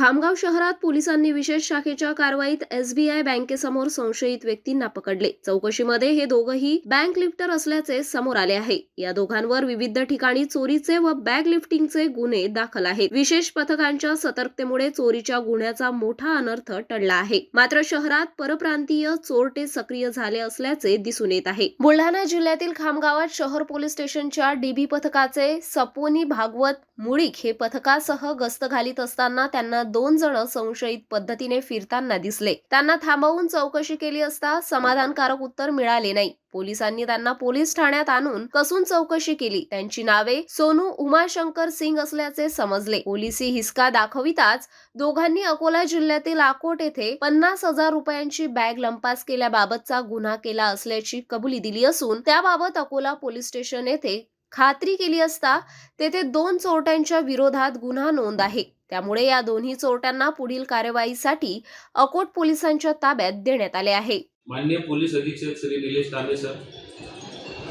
खामगाव शहरात पोलिसांनी विशेष शाखेच्या कारवाईत एसबीआय बँकेसमोर संशयित व्यक्तींना पकडले. चौकशीमध्ये हे दोघंही बँक लिफ्टर असल्याचे समोर आले आहे. या दोघांवर विविध ठिकाणी चोरीचे व बॅग लिफ्टिंगचे गुन्हे दाखल आहेत. विशेष पथकांच्या सतर्कतेमुळे चोरीच्या गुन्ह्याचा मोठा अनर्थ टळला आहे. मात्र शहरात परप्रांतीय चोरटे सक्रिय झाले असल्याचे दिसून येत आहे. बुलढाणा जिल्ह्यातील खामगावात शहर पोलीस स्टेशनच्या डीबी पथकाचे सपोनी भागवत मुळीक हे पथकासह गस्त घालीत असताना त्यांना दोन जण संशयित पद्धतीने फिरताना दिसले. त्यांना थांबवून चौकशी केली असता समाधानकारक उत्तर मिळाले नाही. पोलिसांनी त्यांना पोलीस ठाण्यात आणून कसून चौकशी केली? त्यांची नावे सोनू उमाशंकर सिंग असल्याचे समजले. पोलिसी हिसका दाखविताच दोघांनी अकोला जिल्ह्यातील आकोट येथे पन्नास हजार रुपयांची बॅग लंपास केल्याबाबतचा गुन्हा केला असल्याची कबुली दिली असून त्याबाबत अकोला पोलीस स्टेशन येथे खात्री केली असता तेथे दोन चोरट्यांच्या विरोधात गुन्हा नोंद आहे. त्यामुळे या दोन्ही चोरट्यांना पुढील कार्यवाहीसाठी अकोट पोलिसांच्या ताब्यात देण्यात आले आहे. माननीय पोलीस अधीक्षक Shri Nilesh Tambe sir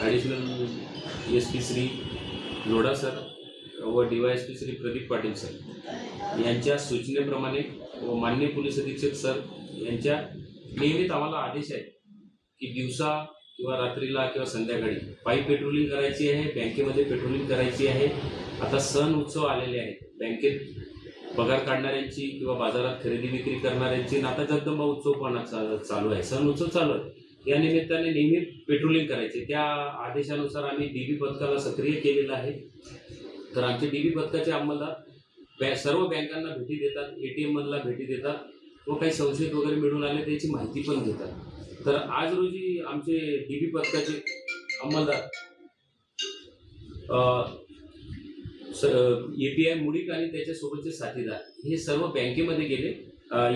additional S P Shri Lodha sir व D S P Shri Pradeep Patil sir यांच्या सूचनेप्रमाणे व माननीय पोलीस अधीक्षक सर यांच्या नियमित आम्हाला आदेश आहे की दिवसा किंवा रात्रीला किंवा संध्याकाळी. पायी पेट्रोलिंग करायची आहे बँकेमध्ये पेट्रोलिंग करायची आहे. आता सण उत्सव आलेले आहेत. बँकेत पगार काढणाऱ्यांची किंवा बाजारात खरेदी विक्री करणाऱ्यांची आता जगदंबा उत्सव पण चालू आहे. सण उत्सव चालू आहे. या निमित्ताने नेहमी पेट्रोलिंग करायचे. त्या आदेशानुसार आम्ही डीबी पथकाला सक्रिय केलेलं आहे. तर आमचे डीबी पथकाचे आम्हाला बॅ सर्व बँकांना भेटी देतात ए टी एममधला भेटी देतात. व काही संशयित वगैरे मिळून आले त्याची माहिती पण घेतात तर आज रोजी आमचे डी बी पथकाचे अंमलदार ए पी आय मुडीक आणि त्याच्यासोबतचे साथीदार हे सर्व बँकेमध्ये गेले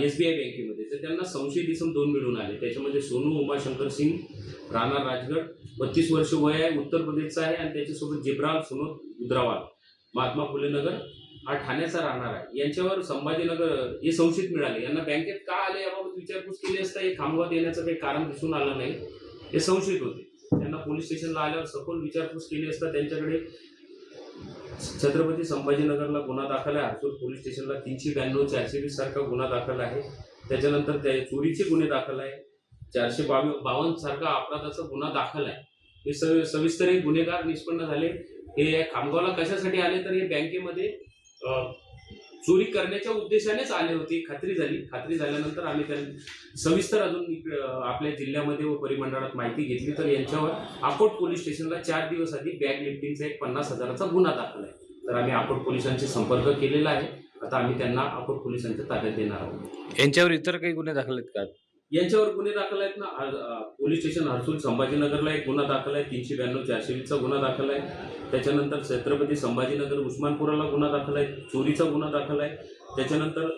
एस बी आय बँकेमध्ये. तर त्यांना संशयित इसम दोन मिळून आले. त्याच्यामध्ये सोनू उमाशंकर सिंग राणा राजगड बत्तीस वर्ष वय आहे उत्तर प्रदेशचा आहे आणि त्याच्यासोबत जिब्राल सुनोद उद्रावाल महात्मा फुले नगर हा ठाण्याचा राहणार आहे. यांच्यावर संभाजीनगर हे संशयित मिळाले. यांना बँकेत का आले याबाबत विचारपूस केली असता हे खामगावात येण्याचं काही कारण दिसून आलं नाही. हे संशयित होते. त्यांना पोलीस स्टेशनला आल्यावर सखोल विचारपूस केली असता त्यांच्याकडे छत्रपती संभाजीनगरला गुन्हा दाखल आहे. हरसूल पोलीस स्टेशनला तीनशे ब्याण्णव चारशे वीस सारखा गुन्हा दाखल आहे. त्याच्यानंतर त्या चोरीचे गुन्हे दाखल आहे. चारशे बावी बावन्न सारखा अपराधाचा गुन्हा दाखल आहे. हे सविस्तर हे गुन्हेगार निष्पन्न झाले. हे खामगावला कशासाठी आले तर हे बँकेमध्ये चोरी करण्याच्या उद्देशानेच आले होते. खात्री झाली. खात्री झाल्यानंतर आम्ही त्यांनी सविस्तर अजून आपल्या जिल्ह्यामध्ये व परिमंडळात माहिती घेतली. तर यांच्यावर अकोट पोलीस स्टेशनला चार दिवस आधी बॅग लिफ्टिंगचा एक पन्नास हजाराचा गुन्हा दाखल आहे. तर आम्ही अकोट पोलिसांशी संपर्क केलेला आहे. आता आम्ही त्यांना अकोट पोलिसांच्या ताब्यात देणार आहोत. यांच्यावर इतर काही गुन्हे दाखल आहेत का? यांच्यावर गुन्हे दाखल आहेत ना? पोलीस स्टेशन हर्सूल संभाजीनगरला एक गुन्हा दाखल आहे तीनशे ब्याण्णव चारशे वीसचा गुन्हा दाखल आहे. त्याच्यानंतर छत्रपती संभाजीनगर उस्मानपुराला गुन्हा दाखल आहे चोरीचा गुन्हा दाखल आहे. त्याच्यानंतर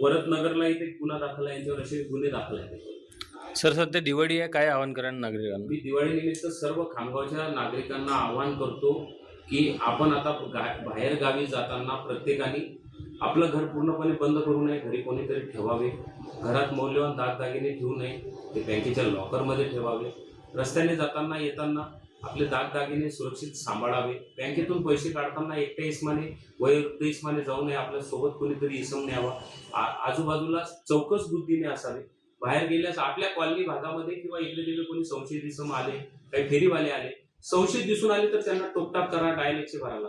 वरदनगरला इथे एक गुन्हा दाखल आहे यांच्यावर असे गुन्हे दाखल आहेत. सर सध्या दिवाळी आहे काय आवाहन करा नागरिकांना? मी दिवाळीनिमित्त सर्व खामगावच्या नागरिकांना आवाहन करतो की आपण आता बाहेर गावी जाताना प्रत्येकाने आपलं घर पूर्णपणे बंद करू नये घरी कोणीतरी ठेवावे. घरात मौल्यवान दागदागिने ठेवू नये ते बँकेच्या लॉकरमध्ये ठेवावे. रस्त्याने जाताना येताना आपले दागदागिने सुरक्षित सांभाळावे. बँकेतून पैसे काढताना एकट्या इसमाने वयोवृद्ध इसमाने जाऊ नये आपल्यासोबत कोणीतरी इसम न्यावा. आजूबाजूला चौकस बुद्धीने असावे. बाहेर गेल्यास आपल्या कॉलनी भागामध्ये किंवा इकडे तिकडे कोणी संशयित इसम आले काही फेरीवाले आले संशयित दिसून आले तर त्यांना टोकटाक करा डायल एकशे कॉल